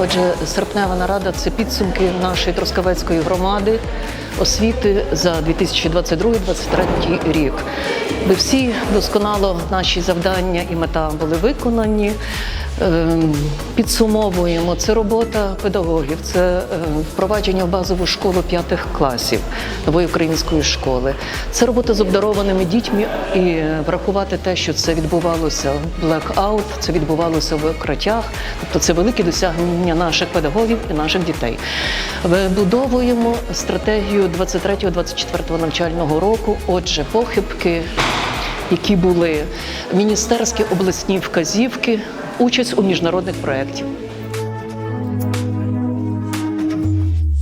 Отже, серпнева нарада це підсумки нашої Трускавецької громади освіти за 2022-2023 рік. Де всі досконало наші завдання і мета були виконані. Ем, Підсумовуємо це робота педагогів, це е, впровадження в базову школу п'ятих класів нової української школи. Це робота з обдарованими дітьми і врахувати те, що це відбувалося в блекаут, це відбувалося в укриттях. Тобто це великі досягнення наших педагогів і наших дітей. Вибудовуємо стратегію 23-24 навчального року. Отже, похибки, які були міністерські обласні вказівки, участь у міжнародних проєктів.